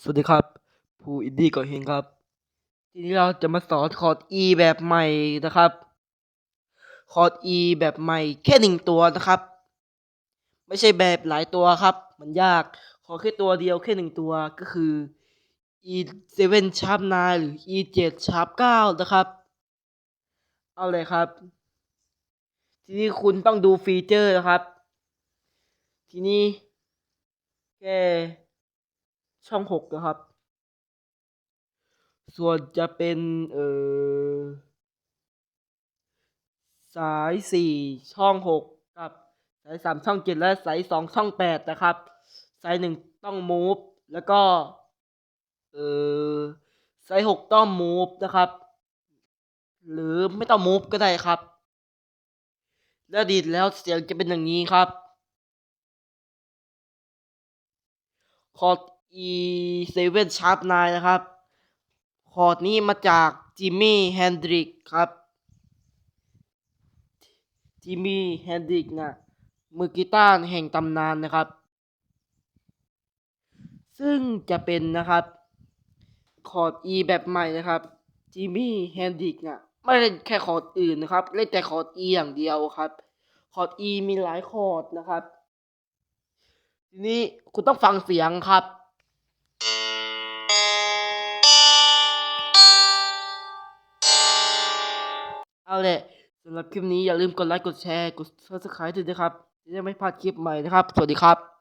สวัสดีครับ ผู้อินดี้ก่อเฮงครับ ทีนี้เราจะมาสอนคอร์ด E แบบใหม่นะครับ คอร์ด E แบบใหม่แค่หนึ่งตัวนะครับ ไม่ใช่แบบหลายตัวครับ มันยาก ขอแค่ตัวเดียวแค่หนึ่งตัวก็คือ E 7 sharp 9หรือ E 7 sharp 9นะครับ เอาเลยครับ ทีนี้คุณต้องดูฟีเจอร์นะครับ ทีนี้แค่ ช่องหกนะครับ ส่วนจะเป็นเอ่อสายสี่ช่องหกกับสายสามช่องเจ็ดและสายสองช่องแปดนะครับ สายหนึ่งต้อง move แล้วก็เอ่อสายหกต้อง move นะครับ หรือไม่ต้อง move ก็ได้ครับ แล้วดีดแล้วเสียงจะเป็นอย่างนี้ครับ คอร์ด E 7 Sharp 9นะครับ คอร์ดนี้มาจากจิมมี่แฮนดริกครับ จิมมี่แฮนดริกนะมือกีตาร์แห่งตำนานนะครับ ซึ่งจะเป็นนะครับ คอร์ด E แบบใหม่นะครับ จิมมี่แฮนดริกนะไม่เล่นแค่คอร์ดอื่นนะครับ เล่นแต่คอร์ด E อย่างเดียวครับ คอร์ด E มีหลายคอร์ดนะครับ ทีนี้คุณต้องฟังเสียงครับ เอาแหละสำหรับคลิปนี้อย่าลืมกดไลค์กดแชร์กด subscribe ด้วยนะครับจะได้ไม่พลาดคลิปใหม่นะครับ สวัสดีครับ